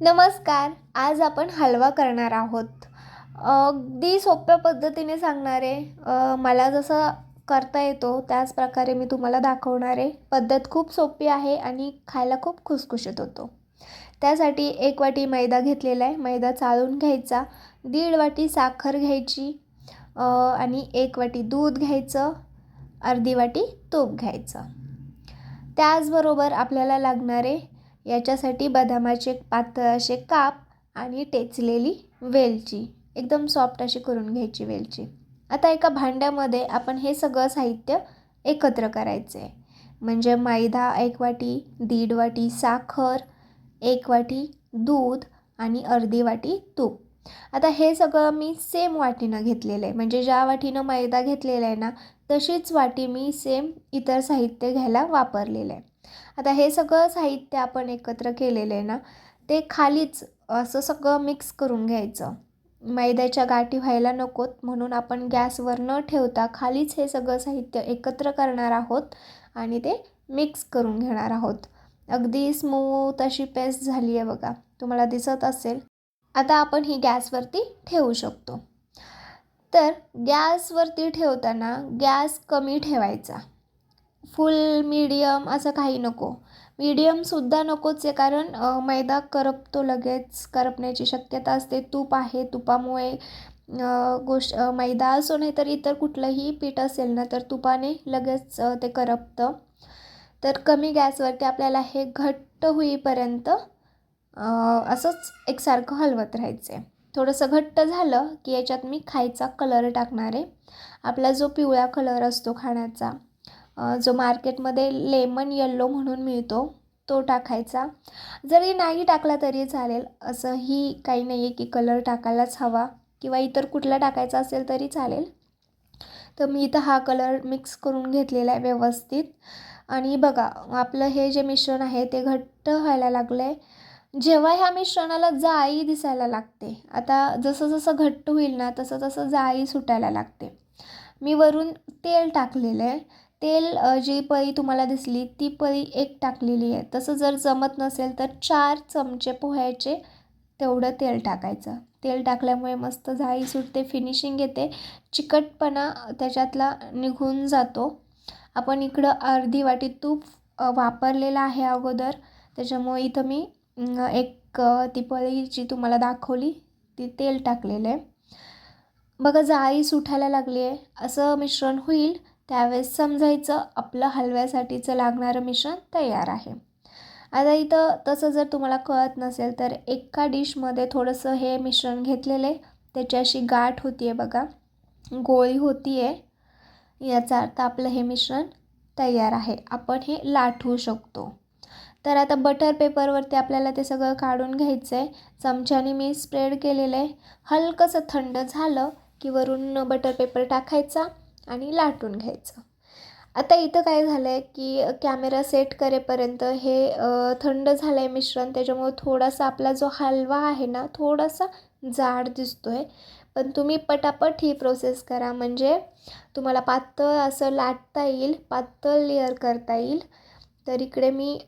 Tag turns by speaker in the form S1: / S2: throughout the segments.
S1: नमस्कार आज आपण हलवा करणार आहोत. अगदी सोप्या पद्धतीने सांगणार आहे. मला जसं करता येतो त्याच प्रकारे मी तुम्हाला दाखवणार आहे. पद्धत खूप सोपी आहे आणि खायला खूप खुसखुशीत होतो. त्यासाठी एक वाटी मैदा घेतलेला आहे. मैदा चाळून घ्यायचा. दीड वाटी साखर घ्यायची. आणि एक वाटी दूध घ्यायचं. अर्धी वाटी तूप घ्यायचं. त्याचबरोबर आपल्याला लागणारे याच्यासाठी बदामाचे पातळ असे काप आणि टेचलेली वेलची एकदम सॉफ्ट अशी करून घ्यायची वेलची. आता एका भांड्यामध्ये आपण हे सगळं साहित्य एकत्र करायचं. आहे म्हणजे मैदा एक वाटी दीड वाटी साखर एक वाटी दूध आणि अर्धी वाटी तूप. आता हे सगळं मी सेम वाटीनं घेतलेलं आहे. म्हणजे ज्या वाटीनं मैदा घेतलेला आहे ना तशीच वाटी मी सेम इतर साहित्य घ्यायला वापरलेलं आहे. आता हे सगळं साहित्य आपण एकत्र केलेलं आहे ना ते खालीच असं सगळं मिक्स करून घ्यायचं. मैद्याच्या गाठी व्हायला नकोत म्हणून आपण गॅसवर न ठेवता खालीच हे सगळं साहित्य एकत्र करणार आहोत आणि ते मिक्स करून घेणार आहोत. अगदी स्मूथ अशी पेस्ट झाली आहे बघा. तुम्हाला दिसत असेल. आता आपण ही गॅसवरती ठेवू शकतो. तर गॅसवरती ठेवताना गॅस कमी ठेवायचा. फुल मीडियम असं काही नको. मीडियमसुद्धा नकोच आहे कारण मैदा करपतो लगेच. करपण्याची शक्यता असते. तूप आहे. तुपामुळे गोष्ट मैदा असो नाही तर इतर कुठलंही पीठ असेल ना तर तुपाने लगेच ते करपतं. तर कमी गॅसवरती आपल्याला हे घट्ट होईपर्यंत असंच एकसारखं हलवत राहायचं. आहे थोडंसं घट्ट झालं की याच्यात मी खायचा कलर टाकणार. आहे आपला जो पिवळा कलर असतो खाण्याचा जो मार्केटमध्ये लेमन येल्लो म्हणून मिळतो तो टाकायचा. जरी नाही टाकला तरी चालेल असंही काही नाही आहे की कलर टाकायलाच हवा किंवा इतर कुठला टाकायचा असेल तरी चालेल. तर मी इथं हा कलर मिक्स करून घेतलेला आहे व्यवस्थित. आणि बघा आपलं हे जे मिश्रण आहे ते घट्ट व्हायला लागलं आहे जेव्हा ह्या मिश्रणाला जाळी दिसायला लागते आता जसं जसं घट्ट होईल ना तसं तसं जाळी सुटायला लागते. मी वरून तेल टाकलेलं आहे. तेल जी पळी तुम्हाला दिसली ती पळी एक टाकलेली आहे. तसं जर जमत नसेल तर चार चमचे पोह्याचे तेवढं तेल टाकायचं. तेल टाकल्यामुळे मस्त जाळी सुटते फिनिशिंग येते. चिकटपणा त्याच्यातला निघून जातो. आपण इकडं अर्धी वाटी तूप वापरलेलं आहे अगोदर. त्याच्यामुळे इथं मी एक ती पळी जी तुम्हाला दाखवली ती तेल टाकलेलं आहे. बघा जाळी सुटायला लागली आहे असं मिश्रण होईल त्यावेळेस समजायचं आपलं हलव्यासाठीचं लागणारं मिश्रण तयार आहे. आता इथं तसं जर तुम्हाला कळत नसेल तर एका डिशमध्ये थोडंसं हे मिश्रण घेतलेलं आहे. त्याची अशी गाठ होती आहे बघा गोळी होती आहे याचा अर्थ आपलं हे मिश्रण तयार आहे. आपण हे लाटू शकतो. तर आता बटर पेपरवरती आपल्याला ते सगळं काढून घ्यायचं आहे चमच्याने मी स्प्रेड केलेलं आहे. हलकंसं थंड झालं की वरून बटर पेपर टाकायचा आणि लाटून घ्यायचं. आता इथं काय झालं आहे की कॅमेरा सेट करेपर्यंत हे थंड झालं आहे मिश्रण. त्याच्यामुळं थोडासा आपला जो हलवा आहे ना थोडासा जाड दिसतो आहे पण तुम्ही पटापट ही प्रोसेस करा. म्हणजे तुम्हाला पातळ असं लाटता येईल पातळ लेअर करता येईल. तर इकडे मी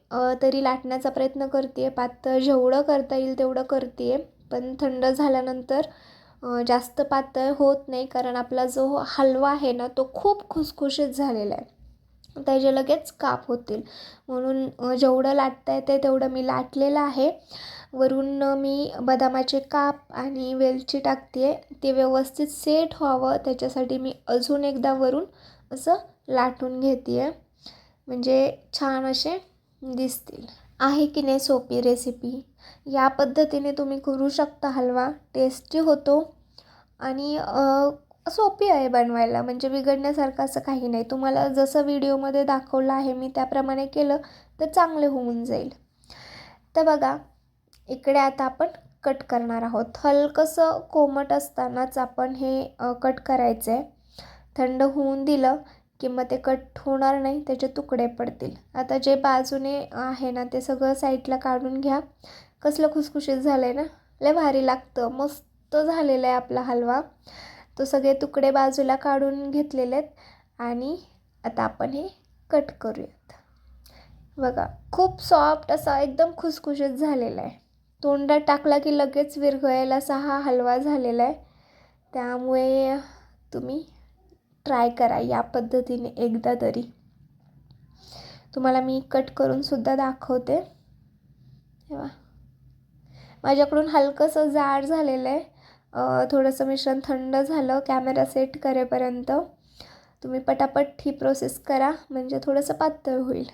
S1: तरी लाटण्याचा प्रयत्न करते आहे पातळ जेवढं करता येईल तेवढं करते आहे पण थंड झाल्यानंतर जास्त पातळ होत नाही कारण आपला जो हलवा आहे ना तो खूप खुसखुशीत झालेला आहे. त्याचे लगेच काप होतील. म्हणून जेवढं लाटता येते तेवढं मी लाटलेलं आहे. वरून मी बदामाचे काप आणि वेलची टाकते आहे ते व्यवस्थित सेट व्हावं. त्याच्यासाठी मी अजून एकदा वरून असं लाटून घेते आहे म्हणजे छान असे दिसतील. आहे की नाही सोपी रेसिपी या पद्धतीने तुम्ही करू शकता हलवा. टेस्टी होतो. आणि सोपी आहे बनवायला. म्हणजे बिघडण्यासारखं असं काही नाही. तुम्हाला जसं व्हिडिओमध्ये दाखवलं आहे मी त्याप्रमाणे केलं तर चांगले होऊन जाईल. तर बघा इकडे आता आपण कट करणार आहोत. हलकंसं कोमट असतानाच आपण हे कट करायचं आहे थंड होऊन दिलं. किंवा मग ते कट होणार नाही त्याचे तुकडे पडतील. आता जे बाजूने आहे ना ते सगळं साईडला काढून घ्या. कसलं खुसखुशीत झालं आहे ना? लय भारी लागतं. मस्त झालेला आहे आपला हलवा. तो सगळे तुकडे बाजूला काढून घेतलेले आहेत. आणि आता आपण हे कट करूयात. बघा खूप सॉफ्ट असा एकदम खुसखुशीत झालेला आहे. तोंडात टाकला की लगेच विरघळेल असा हा हलवा झालेला आहे. त्यामुळे तुम्ही ट्राय करा या पद्धतीने एकदा तरी. तुम्हाला मी कट करून सुद्धा दाखवते. तेव्हा माझ्याकडून हलकंसं जाड झालेलं आहे. थोडंसं मिश्रण थंड झालं. कॅमेरा सेट करेपर्यंत तुम्ही पटापट ही प्रोसेस करा. म्हणजे थोडंसं पातळ होईल.